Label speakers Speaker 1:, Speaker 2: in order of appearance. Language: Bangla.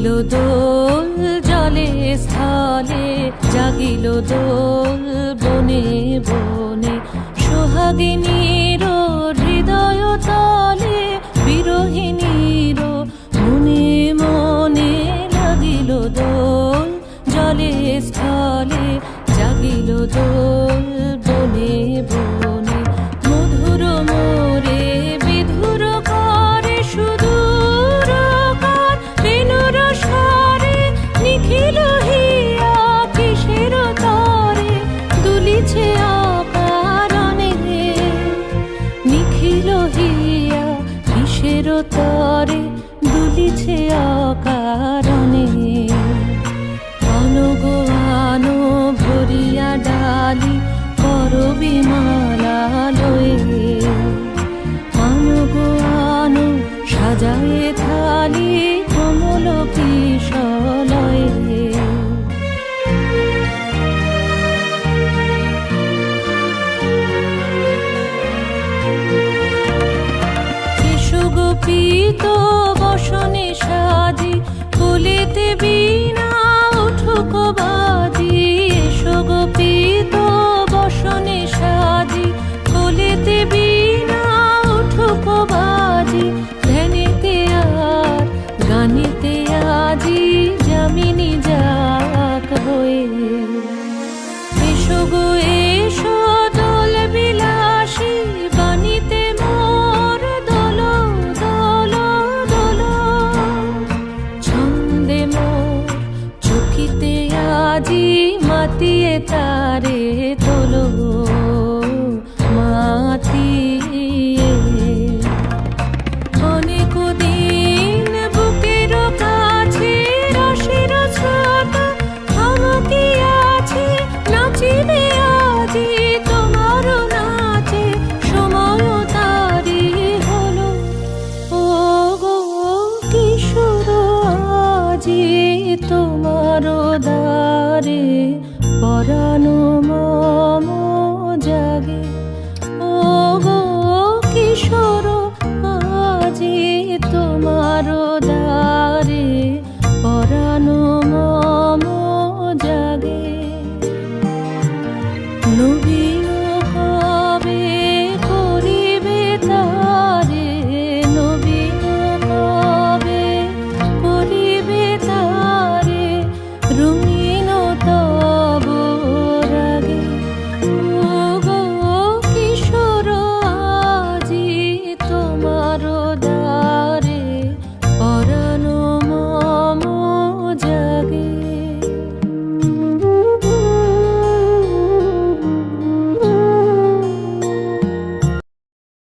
Speaker 1: জাগিলো দোল জলে স্থলে জাগিল দোল বনে বনে। সোহাগিনী চিরতরে দুলিছে অকারণে। অনগো আনো ভরিয়া ডালি করবি তো বসনে সাজি, ফুলিতে বিনা উঠুক বাজি। এসো গোপিত বসনে সাজি, ফুলিতে বিনা উঠুক বাজি। আজি মাতিয়ে তারে তোলো। তারে পরানো মম জাগে।